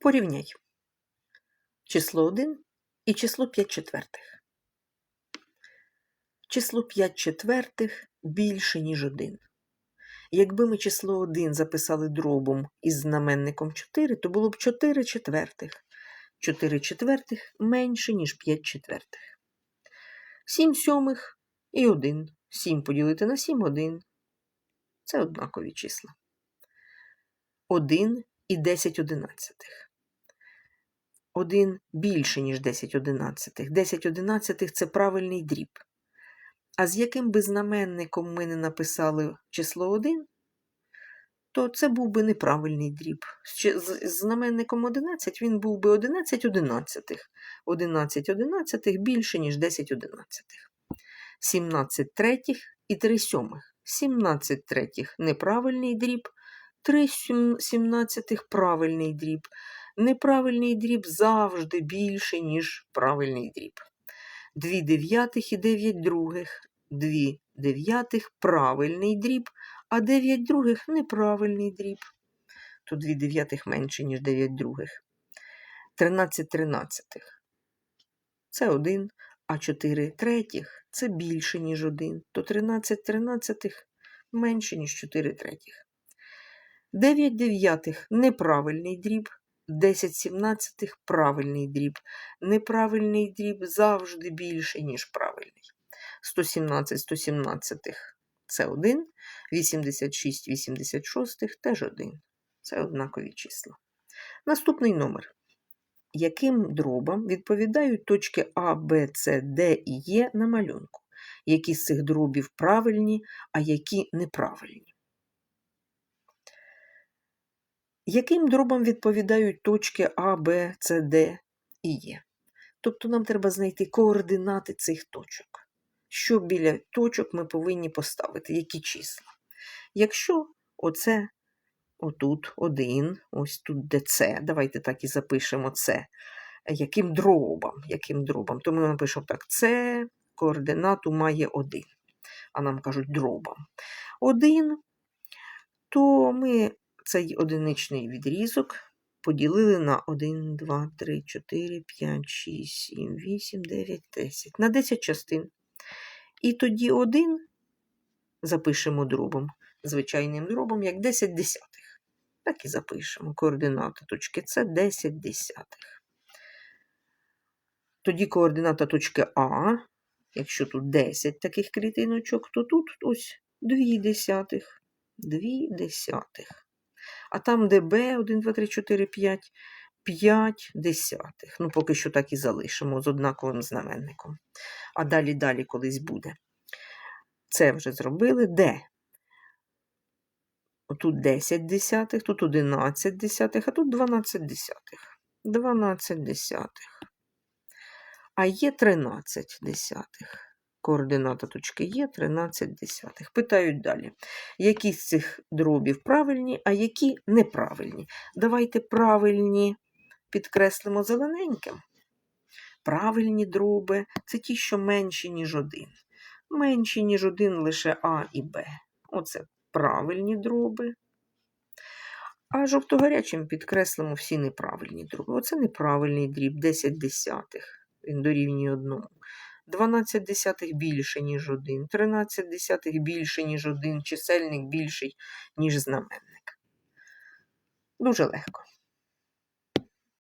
Порівняй число 1 і число 5 четвертих. Число 5 четвертих більше, ніж 1. Якби ми число 1 записали дробом із знаменником 4, то було б 4 четвертих. 4 четвертих менше, ніж 5 четвертих. 7 сьомих і 1. 7 поділити на 7 – 1. Це однакові числа. 1 і 10 одинадцятих. 1 більше, ніж 10 одинадцятих. 10 одинадцятих – це правильний дріб. А з яким би знаменником ми не написали число 1, то це був би неправильний дріб. З знаменником 11 він був би 11 одинадцятих. 11 одинадцятих більше, ніж 10 одинадцятих. 17 третіх і 3 сьомих. 17 третіх – неправильний дріб, 3 сімнадцятих – правильний дріб. Неправильний дріб завжди більше, ніж правильний дріб. 2 дев'ятих і 9 других. 2 дев'ятих – правильний дріб, а 9 других – неправильний дріб. То 2 дев'ятих менше, ніж 9 других. 13 тринадцятих – це 1, а 4 третіх – це більше, ніж 1. То 13 тринадцятих – менше, ніж 4 третіх. 9 дев'ятих – неправильний дріб. 10 сімнадцятих – правильний дріб. Неправильний дріб завжди більше, ніж правильний. 117 117 – це 1, 86 86 – теж 1. Це однакові числа. Наступний номер. Яким дробам відповідають точки А, Б, С, Д і Е на малюнку? Які з цих дробів правильні, а які неправильні? Яким дробам відповідають точки А, Б, С, Д і Е? Тобто нам треба знайти координати цих точок. Що біля точок ми повинні поставити, які числа. Якщо оце отут 1, ось тут де С, давайте так і запишемо С. Яким дробам? Яким дробам? То ми напишемо так: С координату має 1. А нам кажуть дробам. 1, то ми цей одиничний відрізок поділили на 1, 2, 3, 4, 5, 6, 7, 8, 9, 10. На 10 частин. І тоді 1 запишемо дробом, звичайним дробом, як 10 десятих. Так і запишемо. Координата точки С 10 десятих. Тоді координата точки А, якщо тут 10 таких клітиночок, то тут ось 2 десятих. 2 десятих. А там, де Б, 1, 2, 3, 4, 5, 5 десятих. Ну, поки що так і залишимо з однаковим знаменником. А далі, далі колись буде. Це вже зробили. Де? Тут 10 десятих, тут 11 десятих, а тут 12 десятих. 12 десятих. А є 13 десятих. Координата точки є 13 десятих. Питають далі, які з цих дробів правильні, а які неправильні. Давайте правильні підкреслимо зелененьким. Правильні дроби це ті, що менші, ніж один. Менші, ніж один лише А і Б. Оце правильні дроби. А жовто-гарячим підкреслимо всі неправильні дроби. Оце неправильний дріб, 10 десятих. Він дорівнює одному. 12 десятих більше, ніж 1. 13 десятих більше, ніж 1. Чисельник більший, ніж знаменник. Дуже легко.